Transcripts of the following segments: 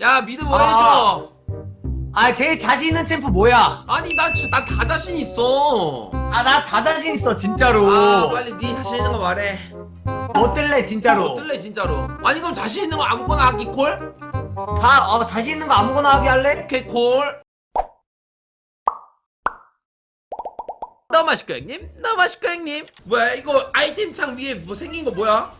야 미드 뭐 아. 해줘 아 제일 자신 있는 챔프 뭐야? 아니 나나다 자신 있어 아 나 다 자신 있어 진짜로. 아 빨리 네 자신 있는 거 말해 뭐 뜰래 진짜로? 어떨래 진짜로 아니 그럼 자신 있는 거 아무거나 하기 콜? 다 어, 자신 있는 거 아무거나 하게 할래? 오케이 콜 너무 맛있고 형님 너무 맛있고 형님 뭐야 이거 아이템 창 위에 뭐 생긴 거 뭐야?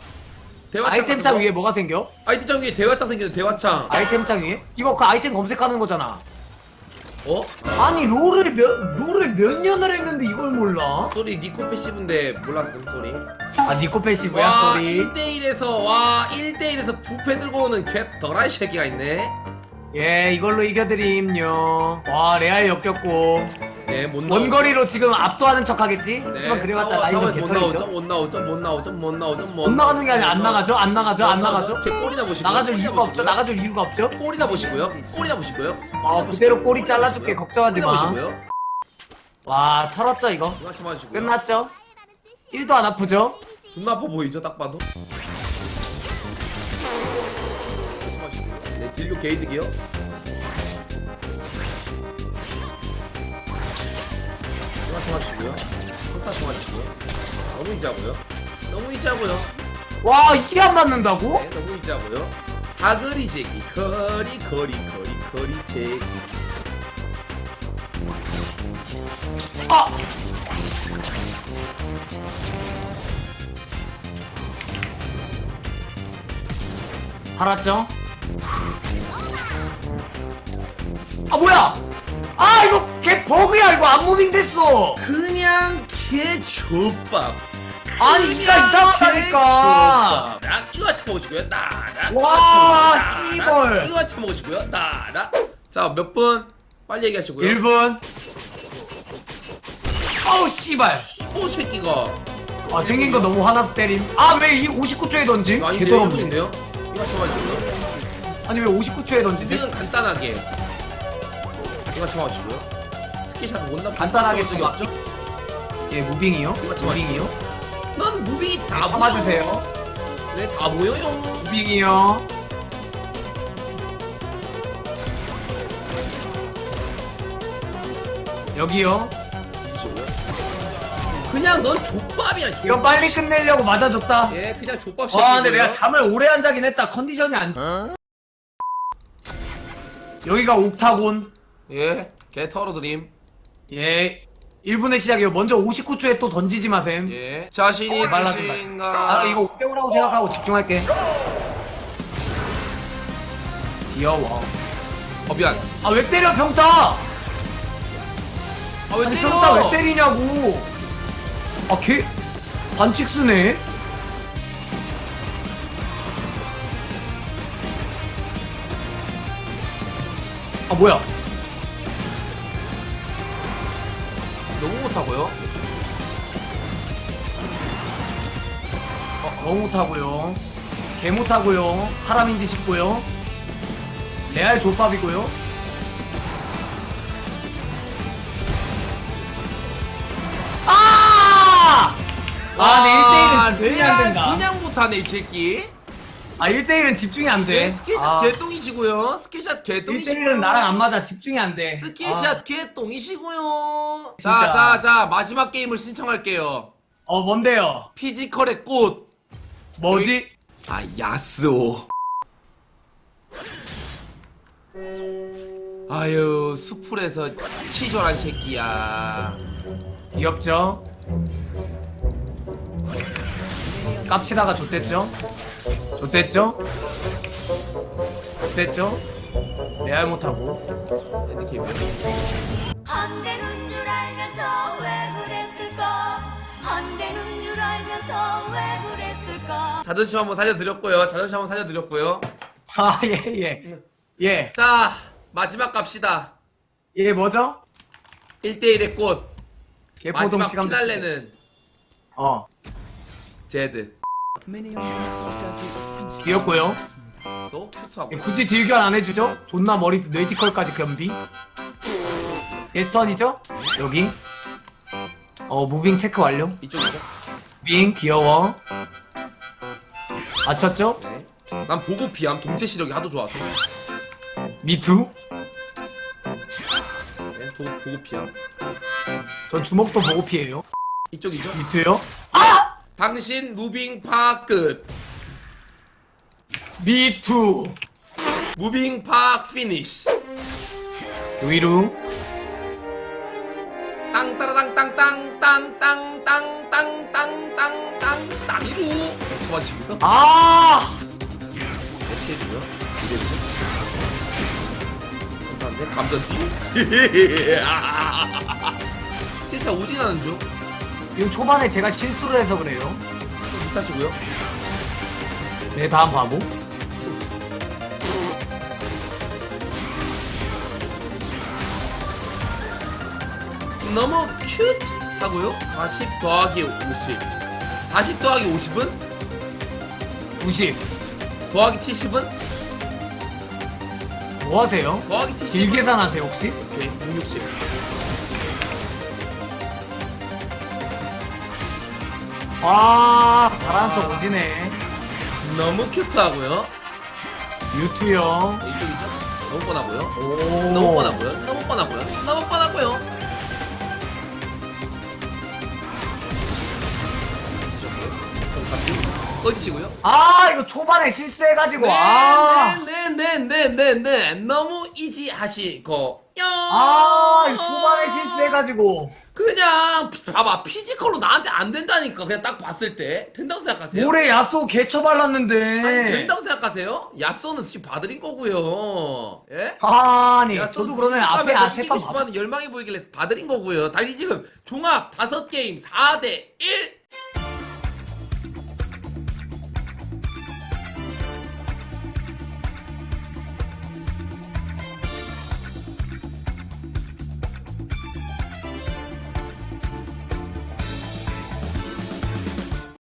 대화창 아이템 같은 창 거? 위에 뭐가 생겨? 아이템 창 위에 대화창 생겼어 대화창 아이템 창 위에? 이거 그 아이템 검색하는 거잖아. 어? 아니 롤을 몇 롤을 몇 년을 했는데 이걸 몰라? 소리 니코 패시브인데 몰랐음 소리 아 니코 패시브야 와 소리. 1대1에서 와 1대1에서 부패 들고 오는 개 더라이 새끼가 있네 예 이걸로 이겨드림요. 와 레알 역겹고 네못 원거리로 지금 압도하는 척하겠지? 네, 하지만 그래봤자 라이브 못 나오죠 개털이죠. 못 나오죠 못 나오죠 못 나오죠 못 나가는 게 아니라 안 나가죠? 안 나가죠? 안 나가죠? 제 꼴이나 보시고 나가줄 이유가 없죠? 나가줄 이유가 없죠? 꼴이나 보시고요 꼴이나 보시고요 어 그대로 꼬리 잘라줄게 걱정하지 마. 보시고요 와 털었죠 이거? 누나 끝났죠? 1도 안 아프죠? 존나 아파 보이죠 딱 봐도 네 딜교 게이득이요 누나 참아주시고요 손타 참아주시고요 너무 이지하고요 너무 이지하고요 와 이게 안 맞는다고? 네, 너무 이지하고요. 사거리 제기, 거리, 거리, 거리, 거리 제기. 아! 알았죠? 아 뭐야? 아 이거 걔 버그야 이거 안 무빙 됐어. 그냥 개족밥. 아니, 진짜 이상하다니까. 나랑 이거 쳐먹으시고요. 나랑 와, 이거 씨발. 쳐먹으시고요. 이거 쳐먹으시고요. 나랑. 자, 몇 분? 빨리 얘기하시고요. 1분. 어우 씨발. 오 새끼가. 아 생긴 거 너무 화나서 때림. 아 왜 이 59초에 던지? 아닌데 개더럽네. 1분인데요? 이거 쳐먹으시고요. 아니 왜 59초에 던지지? 무빙은 간단하게. 이거 쳐먹으시고요. 스키샷 못 나. 간단하게 적이. 없죠? 예 무빙이요? 이거 참아. 무빙이요? 난 무빙이 다 참아주세요. 보여. 네, 다 보여요. 무빙이요. 여기요. 뒤지고요. 그냥 넌 족밥이야. 이거 빨리 끝내려고 맞아줬다. 예, 그냥 족밥 와 근데. 내가 잠을 오래 안 자긴 했다. 컨디션이 안. 여기가 옥타곤. 예, 개 털어드림. 예. 1분의 시작이요. 먼저 59초에 또 던지지 마셈. 예, 자신이 말라지 마. 있으신가? 아 이거 500이라고 생각하고 집중할게. 귀여워. 어 미안. 아 왜 때려 평타? 아 왜 아니 때려? 평타 왜 때리냐고. 아 걔 반칙 쓰네. 아 뭐야? 못하고요. 어, 너무 못하고요. 개 못하고요. 사람인지 싶고요. 레알 족밥이고요. 아! 아, 내 1대1은 집중이 안 된다. 그냥 못하네 이 새끼. 아, 1대1은 집중이 안 돼. 네, 스킬샷 아, 개똥이시고요. 스킬샷 개똥이시고요. 1대1은 나랑 안 맞아. 집중이 안 돼. 스킬샷 아, 개똥이시고요. 진짜. 자, 자, 자, 마지막 게임을 신청할게요. 어, 뭔데요? 피지컬의 꽃. 뭐지? 아, 야스오. 아유, 수풀에서 치졸한 새끼야. 귀엽죠? 깝치다가 좆됐죠? 좆됐죠? 좆됐죠? 레알 못하고 핸디캡이요? 안 되는 줄 알면서 왜 그랬을까 안 되는 줄 알면서 왜 그랬을까 자존심 한번 살려드렸고요. 자존심 한번 살려드렸고요. 아 예 예 예. 자, 마지막 갑시다. 예 뭐죠? 1대1의 꽃. 개포동 마지막 시간 피날레는 어 제드. 귀엽고요 소 예, 큐트하고. 굳이 딜견 안 해주죠? 존나 머리 뇌지컬까지 겸비 1턴이죠? 여기 어 무빙 체크 완료 이쪽이죠? 무빙 귀여워 맞췄죠? 네. 난 보고 피함 동체 시력이 하도 좋아서. 미투? 네, 도, 보고피야. 전 주먹도 보고 피해요. 이쪽이죠? 미투요? 아! 당신 무빙 파 끝. 미투. 무빙파 피니쉬. 위루. 땅따라땅 땅땅 땅땅 땅땅 땅땅 땅 땅이루. 좋아지고요. 아! 이렇게 해주고요. 이래주고. 감사한데 감전티. 실사 오진하는 중. 이거 초반에 제가 실수를 해서 그래요. 못하시고요. 네, 다음 바보. 너무 큐트 하고요. 40 더하기 50. 40 더하기 50은 90. 더하기 70은 뭐 하세요? 더하기 70은 길 계산하세요, 혹시? 오케이 660. 아, 잘하는 척 오지네. 너무 큐트 하고요. 유투요. 이쪽이죠? 너무 뻔하고요. 오. 너무 뻔하고요. 너무 뻔하고요. 너무 뻔하고요. 꺼지시고요. 아, 이거 초반에 실수해가지고. 아. 네네네네네네 너무 이지하시고 요. 아, 이거 초반에 실수해가지고. 그냥 피- 봐봐 피지컬로 나한테 안 된다니까 그냥 딱 봤을 때 된다고 생각하세요? 올해 야쏘 개처 발랐는데. 아니 된다고 생각하세요? 야쏘는 수치 봐드린 거고요. 예? 아니, 야쏘는 저도 그러면 앞에 아 이기고 싶어하는 열망이 보이길래 봐드린 거고요. 당신 지금 종합 5게임 4대 1